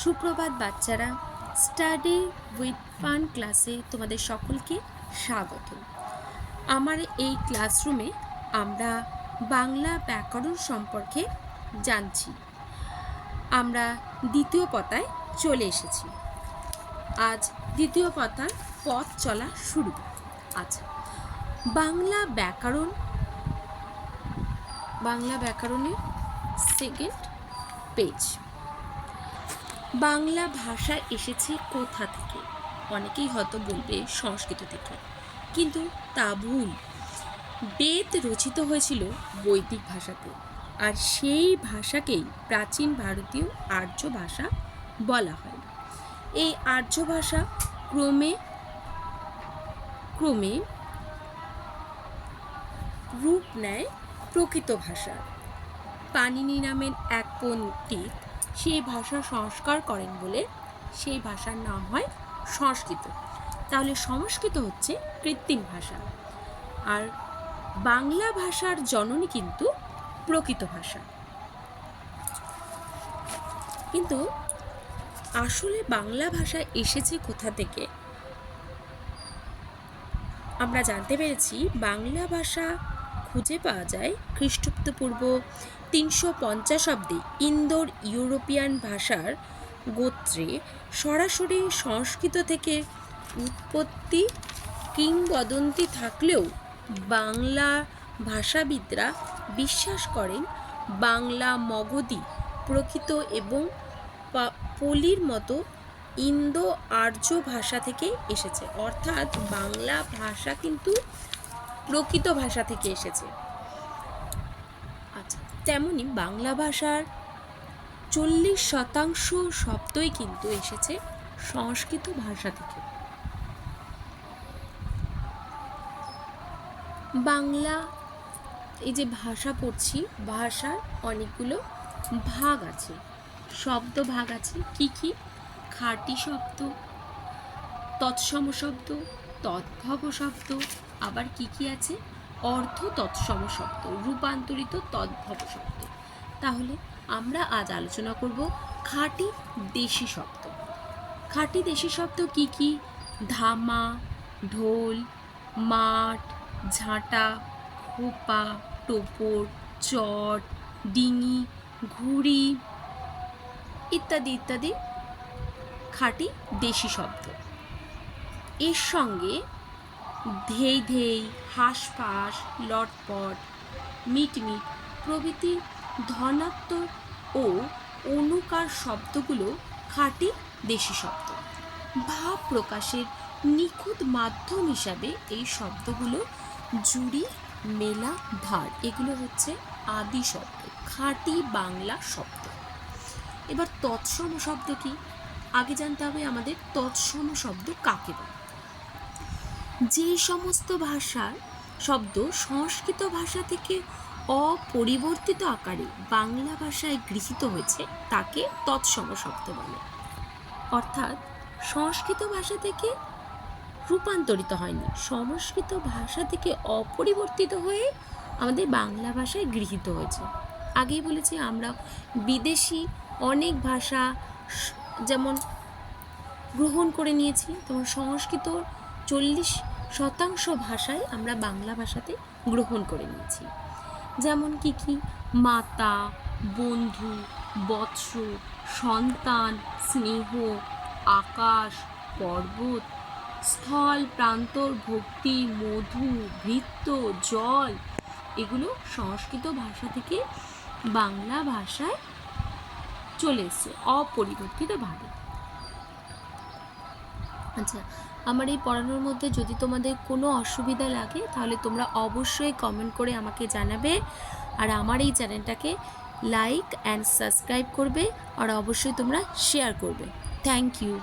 সুপ্রভাত বাচ্চারা, study with fun ক্লাসে তোমাদের সকলকে স্বাগত। আমার এই ক্লাসরুমে আমরা বাংলা ব্যাকরণ সম্পর্কে জানছি। আমরা দ্বিতীয় পতায় চলে এসেছি। আজ দ্বিতীয় পাতার পথ চলা শুরু। আচ্ছা বাংলা ব্যাকরণ, বাংলা ব্যাকরণের সেকেন্ড পেজ বাংলা ভাষা এসেছে কোথা থেকে? অনেকেই হয়তো বলবে সংস্কৃত থেকে। কিন্তু তা ভুল। বেদ রচিত হয়েছিল বৈদিক ভাষাতে। আর সেই ভাষাকেই প্রাচীন ভারতীয় আর্য ভাষা বলা হয়। এই আর্য ভাষা ক্রমে ক্রমে রূপ নেয় প্রকৃত ভাষা পানিনি নামের এক পণ্ডিত সেই ভাষা সংস্কার করেন বলে সেই ভাষার নাম হয় সংস্কৃত। তাহলে সংস্কৃত হচ্ছে কৃত্রিম ভাষা। আর বাংলা ভাষার জননী কিন্তু প্রকৃত ভাষা। কিন্তু আসলে বাংলা ভাষা এসেছে কোথা থেকে? আমরা জানতে পেরেছি বাংলা ভাষা খুঁজে পাওয়া যায় খ্রিস্টপূর্ব তিনশো পঞ্চাশাব্দে ইন্দোর ইউরোপিয়ান ভাষার গোত্রে সরাসরি সংস্কৃত থেকে উৎপত্তি কিংবদন্তি থাকলেও বাংলা ভাষাবিদরা বিশ্বাস করেন বাংলা মগধি প্রকৃত এবং পলির মতো ইন্দো আর্য ভাষা থেকে এসেছে। অর্থাৎ বাংলা ভাষা কিন্তু প্রকৃত ভাষা থেকে এসেছে। আচ্ছা তেমনি বাংলা ভাষার চল্লিশ শতাংশ শব্দই কিন্তু এসেছে সংস্কৃত ভাষা থেকে। বাংলা, এই যে ভাষা পড়ছি, ভাষার অনেকগুলো ভাগ আছে। শব্দ ভাগ আছে, কি কি? খাঁটি শব্দ, তৎসম শব্দ, তদ্ভব শব্দ আবার কি কি আছে? অর্থ তৎসম শব্দ, রূপান্তরিত তদ্ভব শব্দ। তাহলে আমরা আজ আলোচনা করব খাঁটি দেশি শব্দ। খাঁটি দেশি শব্দ কি কি? ধামা, ঢোল, মাঠ, ঝাঁটা, খোপা, টোপর, চট, ডিঙি, ঘুড়ি ইত্যাদি ইত্যাদি খাঁটি দেশি শব্দ। এর সঙ্গে ধেই ধেই, হাঁসফাঁস, লটপট, মিটমিট প্রভৃতি ধনাত্মক ও অনুকার শব্দগুলো খাঁটি দেশি শব্দ। ভাব প্রকাশের নিখুঁত মাধ্যম হিসাবে এই শব্দগুলো জুড়ি, মেলা, ধার, এগুলো হচ্ছে আদি শব্দ, খাঁটি বাংলা শব্দ। এবার তৎসম শব্দ কি? আগে জানতে হবে আমাদের তৎসম শব্দ কাকে বলে? যে সমস্ত ভাষার শব্দ সংস্কৃত ভাষা থেকে অপরিবর্তিত আকারে বাংলা ভাষায় গৃহীত হয়েছে, তাকে তৎসম শব্দ বলে। অর্থাৎ সংস্কৃত ভাষা থেকে রূপান্তরিত হয়নি। সংস্কৃত ভাষা থেকে অপরিবর্তিত হয়ে আমাদের বাংলা ভাষায় গৃহীত হয়েছে। আগেই বলেছি আমরা বিদেশি অনেক ভাষা যেমন গ্রহণ করে নিয়েছি, তেমন সংস্কৃত চল্লিশ শতাংশ ভাষায় আমরা বাংলা ভাষাতে গ্রহণ করে নিয়েছি। যেমন কি কি? মাতা, বন্ধু, বৎস, সন্তান, স্নেহ, আকাশ, পর্বত, স্থল, প্রান্তর, ভক্তি, মধু, ভৃত্য, জল, এগুলো সংস্কৃত ভাষা থেকে বাংলা ভাষায় চলে এসছে অপরিবর্তিতভাবে আচ্ছা আমার এই পড়ানোর মধ্যে যদি তোমাদের কোনো অসুবিধা লাগে, তাহলে তোমরা অবশ্যই কমেন্ট করে আমাকে জানাবে। আর আমার এই চ্যানেলটাকে লাইক অ্যান্ড সাবস্ক্রাইব করবে, আর অবশ্যই তোমরা শেয়ার করবে। Thank you